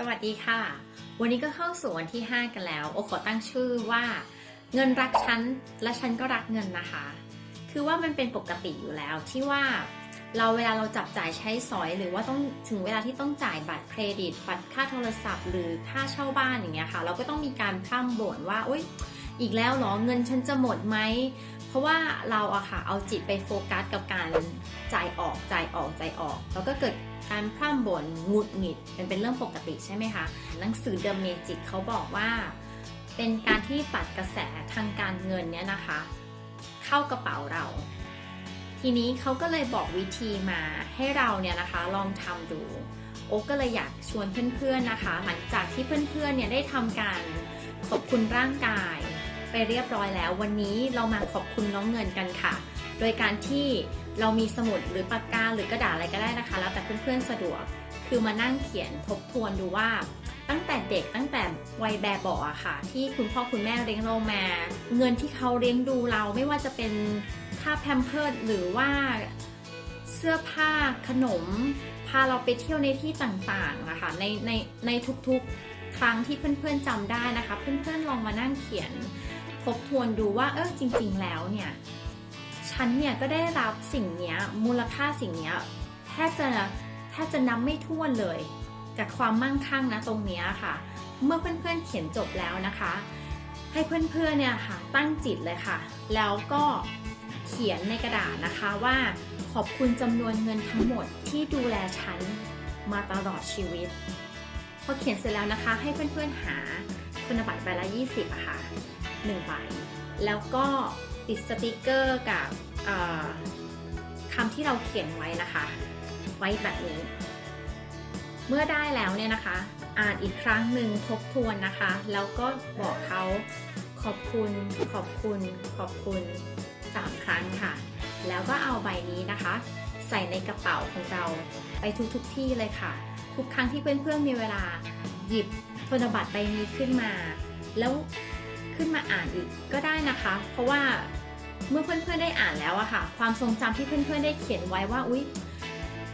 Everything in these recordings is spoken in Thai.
สวัสดีค่ะ วันนี้ก็เข้าสู่วันที่ 5 กันแล้ว โอขอตั้งชื่อว่า เงินรักฉันและฉันก็รักเงินนะคะ คือว่ามันเป็นปกติอยู่แล้วที่ว่าเราเวลาเราจับจ่ายใช้สอย หรือว่าต้องถึงเวลาที่ต้องจ่ายบัตรเครดิต บัตรค่าโทรศัพท์ หรือค่าเช่าบ้านอย่างเงี้ยค่ะ เราก็ต้องมีการพร่ำบ่นว่าโอ๊ยอีกแล้วเหรอเงินฉันจะหมดไหม ราะว่าเราอะค่ะเอาจิตไปโฟกัสกับการจ่ายออกจ่ายออกจ่ายออก แล้วก็เกิดการพร่ำบ่นหงุดหงิดเป็นเป็นเรื่องปกติใช่ไหมคะ หนังสือ The Magic เขาบอกว่า เป็นการที่ปัดกระแสทางการเงินเนี่ยนะคะ เข้ากระเป๋าเรา ทีนี้เขาก็เลยบอกวิธีมาให้เราเนี่ยนะคะลองทำดูโอ๊กก็เลยอยากชวนเพื่อนๆนะคะ หลังจากที่เพื่อนๆเนี่ยได้ทำการขอบคุณร่างกาย ไปเรียบร้อยแล้ว วันนี้เรามาขอบคุณน้องเงินกันค่ะ โดยการที่เรามีสมุดหรือปากกาหรือกระดาษอะไรก็ได้นะคะ แล้วแต่เพื่อนๆสะดวก คือมานั่งเขียนทบทวนดูว่าตั้งแต่เด็กตั้งแต่วัยแบบเบาะอะค่ะ ที่คุณพ่อคุณแม่เลี้ยงเรามา เงินที่เขาเลี้ยงดูเราไม่ว่าจะเป็นค่าแพมเพิร์ดหรือว่าเสื้อผ้าขนม พาเราไปเที่ยวในที่ต่างๆนะคะในในในทุกๆครั้งที่เพื่อนๆจำได้นะคะ เพื่อนๆลองมานั่งเขียน ทบทวนดูว่าเออจริง ๆ แล้วเนี่ยฉันเนี่ยก็ได้รับสิ่งเนี้ยมูลค่าสิ่งเนี้ยแทบจะแทบจะนับไม่ถ้วนเลยจากความมั่งคั่งนะตรงเนี้ยค่ะ เมื่อเพื่อนๆเขียนจบแล้วนะคะ ให้เพื่อนๆเนี่ยค่ะตั้งจิตเลยค่ะ แล้วก็เขียนในกระดาษนะคะว่าขอบคุณจำนวนเงินทั้งหมดที่ดูแลฉันมาตลอดชีวิตพอเขียนเสร็จแล้วนะคะ ให้เพื่อนๆหาธนบัตรใบละ 20อะค่ะ หนึ่งใบแล้วก็ติดสติกเกอร์กับคำที่เราเขียนไว้นะคะ ไว้แบบนี้ เมื่อได้แล้วเนี่ยนะคะ อ่านอีกครั้งหนึ่งทบทวนนะคะ แล้วก็บอกเขาขอบคุณขอบคุณ ขอบคุณสามครั้งค่ะ แล้วก็เอาใบนี้นะคะ ใส่ในกระเป๋าของเราไปทุกๆทที่เลยค่ะ ทุกครั้งที่เพื่อนๆมีเวลาหยิบธนบัตรใบนี้ขึ้นมา แล้ว ขึ้นมาอ่านอีกก็ได้นะคะ เพราะว่าเมื่อเพื่อนๆได้อ่านแล้วอะค่ะ ความทรงจำที่เพื่อนๆได้เขียนไว้ว่าอุ๊ย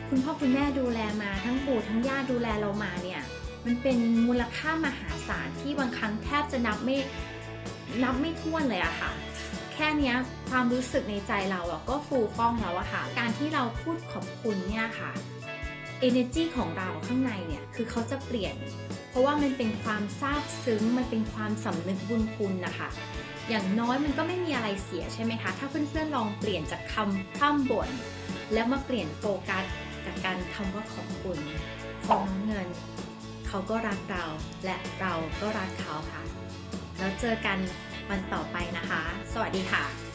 คุณพ่อคุณแม่ดูแลมาทั้งปู่ทั้งย่าดูแลเรามาเนี่ยมันเป็นมูลค่ามหาศาลที่บางครั้งแทบจะนับไม่นับไม่ถ้วนเลยอะค่ะ แค่นี้ความรู้สึกในใจเราอะก็ฟูฟ่องแล้วอะค่ะ การที่เราพูดขอบคุณเนี่ยค่ะ energy ของเราข้างในเนี่ยคือเขาจะเปลี่ยน เพราะว่ามันเป็นความซาบซึ้งมันเป็นความสำนึกบุญคุณนะคะอย่างน้อยมันก็ไม่มีอะไรเสียใช่ไหมคะ ถ้าเพื่อนๆลองเปลี่ยนจากคำพร่ำบ่นแล้วมาเปลี่ยนโฟกัสกับการคำว่าขอบคุณของน้องเงิน เขาก็รักเราและเราก็รักเขาค่ะ แล้วเจอกันวันต่อไปนะคะ สวัสดีค่ะ